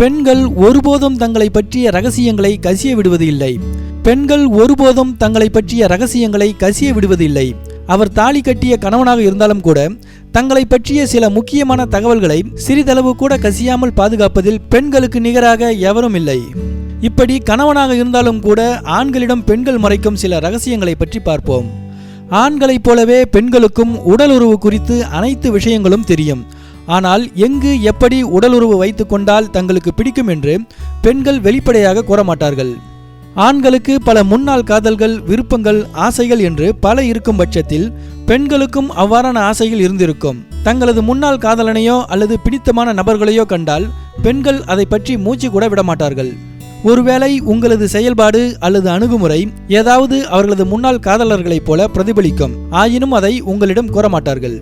பெண்கள் ஒருபோதும் தங்களை பற்றிய ரகசியங்களை கசிய விடுவது இல்லை பெண்கள் ஒருபோதும் தங்களை பற்றிய ரகசியங்களை கசிய விடுவதில்லை. அவர் தாலி கட்டிய கணவனாக இருந்தாலும் கூட தங்களை பற்றிய சில முக்கியமான தகவல்களை சிறிதளவு கூட கசியாமல் பாதுகாப்பதில் பெண்களுக்கு நிகராக எவரும் இல்லை. இப்படி கணவனாக இருந்தாலும் கூட ஆண்களிடம் பெண்கள் மறைக்கும் சில ரகசியங்களை பற்றி பார்ப்போம். ஆண்களைப் போலவே பெண்களுக்கும் உடல் உறவு குறித்து அனைத்து விஷயங்களும் தெரியும். ஆனால் எங்கு எப்படி உடலுறவு வைத்து கொண்டால் தங்களுக்கு பிடிக்கும் என்று பெண்கள் வெளிப்படையாக கூற மாட்டார்கள் ஆண்களுக்கு பல முன்னாள் காதல்கள் விருப்பங்கள் ஆசைகள் என்று பல இருக்கும் பட்சத்தில் பெண்களுக்கும் அவ்வாறான ஆசைகள் இருந்திருக்கும். தங்களது முன்னாள் காதலனையோ அல்லது பிடித்தமான நபர்களையோ கண்டால் பெண்கள் அதை பற்றி மூச்சு கூட விடமாட்டார்கள். ஒருவேளை உங்களது செயல்பாடு அல்லது அணுகுமுறை ஏதாவது அவர்களது முன்னாள் காதலர்களைப் போல பிரதிபலிக்கும். ஆயினும் அதை உங்களிடம் கூற மாட்டார்கள்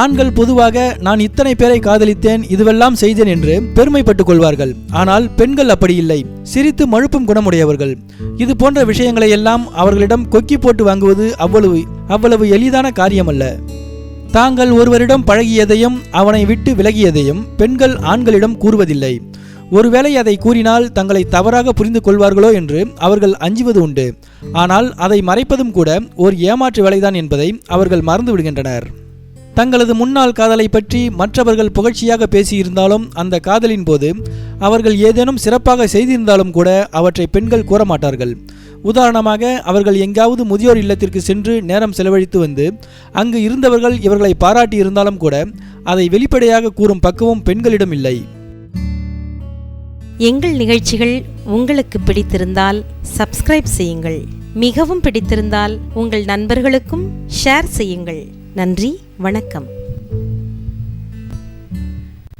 ஆண்கள் பொதுவாக நான் இத்தனை பேரை காதலித்தேன் இதுவெல்லாம் செய்தேன் என்று பெருமைப்பட்டுக் கொள்வார்கள். ஆனால் பெண்கள் அப்படி இல்லை. சிரித்து மழுப்பும் குணமுடையவர்கள். இது போன்ற விஷயங்களை எல்லாம் அவர்களிடம் கொக்கி போட்டு வாங்குவது அவ்வளவு அவ்வளவு எளிதான காரியமல்ல. தாங்கள் ஒருவரிடம் பழகியதையும் அவனை விட்டு விலகியதையும் பெண்கள் ஆண்களிடம் கூறுவதில்லை. ஒருவேளை அதை கூறினால் தங்களை தவறாக புரிந்து கொள்வார்களோ என்று அவர்கள் அஞ்சுவது உண்டு. ஆனால் அதை மறைப்பதும் கூட ஓர் ஏமாற்று வேலைதான் என்பதை அவர்கள் மறந்து விடுகின்றனர் தங்களது முன்னாள் காதலை பற்றி மற்றவர்கள் புகழ்ச்சியாக பேசியிருந்தாலும் அந்த காதலின் போது அவர்கள் ஏதேனும் சிறப்பாக செய்திருந்தாலும் கூட அவற்றை பெண்கள் கூறமாட்டார்கள். உதாரணமாக அவர்கள் எங்காவது முதியோர் இல்லத்திற்கு சென்று நேரம் செலவழித்து வந்து அங்கு இருந்தவர்கள் இவர்களை பாராட்டி இருந்தாலும் கூட அதை வெளிப்படையாக கூறும் பக்குவம் பெண்களிடம் இல்லை. எங்கள் நிகழ்ச்சிகள் உங்களுக்கு பிடித்திருந்தால் சப்ஸ்கிரைப் செய்யுங்கள். மிகவும் பிடித்திருந்தால் உங்கள் நண்பர்களுக்கும் ஷேர் செய்யுங்கள். நன்றி வணக்கம்.